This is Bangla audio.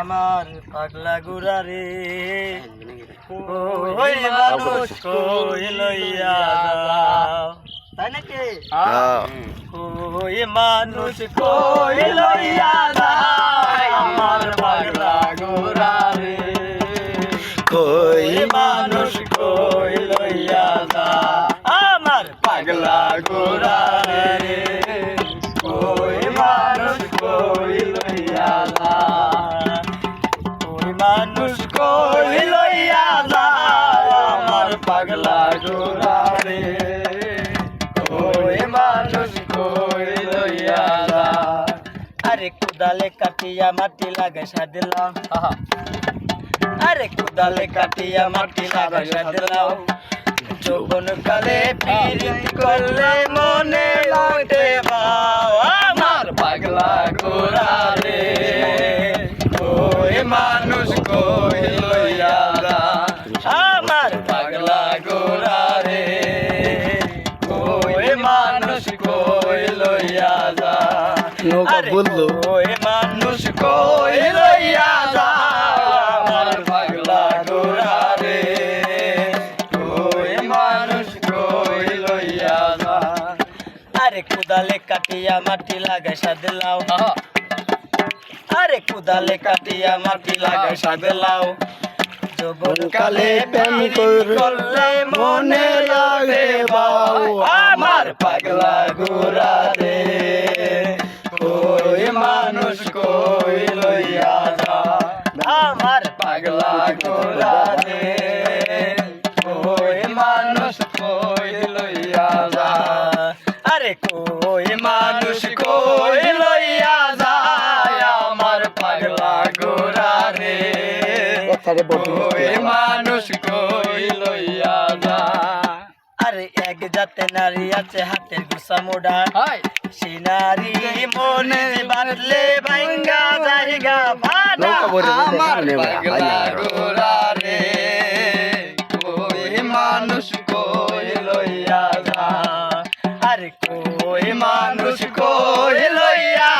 আমার পাগলা গুড়া রে। ওই মানুষ কই লইয়া তাই নাকি। ওই মানুষ কই লইয়া আমার পাগলা কুদালে কাটিয়া মাটি লাগে সাদিলাম আরে কুদালে কাটিয়া মাটি লাগে সাদিলাম যৌবন কালে পিরিত করলে মনে লাগে আমার পাগলা গোরা রে ওই মানুষ কই? নৌকা বলল। ওই মানুষ কই লইয়া যা আমার পাগলা গোরা রে ওই মানুষ কই লইয়া যা আরে কুদালে কাটিয়া মাটি লাগাই সাদলাও আরে কুদালে কাটিয়া মাটি লাগাই সাদলাও যৌবন কালে প্রেম করলে মনে লাগে বাউ আমার পাগলা গোরা আমার পাগলা গোরা রে ওই মানুষ কই লইয়া যা। আরে কই মানুষ কই লইয়া যায় আমার পাগলা গোরা রে ওই মানুষ কই লইয়া যা। আরে এক জাতে নারী আছে হাতের গুসা মোড়া। সেই নারী মনে বাঁধলে ভাঙ্গা জায়গা। আমার পাগলা গোরা রে কই মানুষ কই লইয়া যা? আরে কই মানুষ কই লইয়া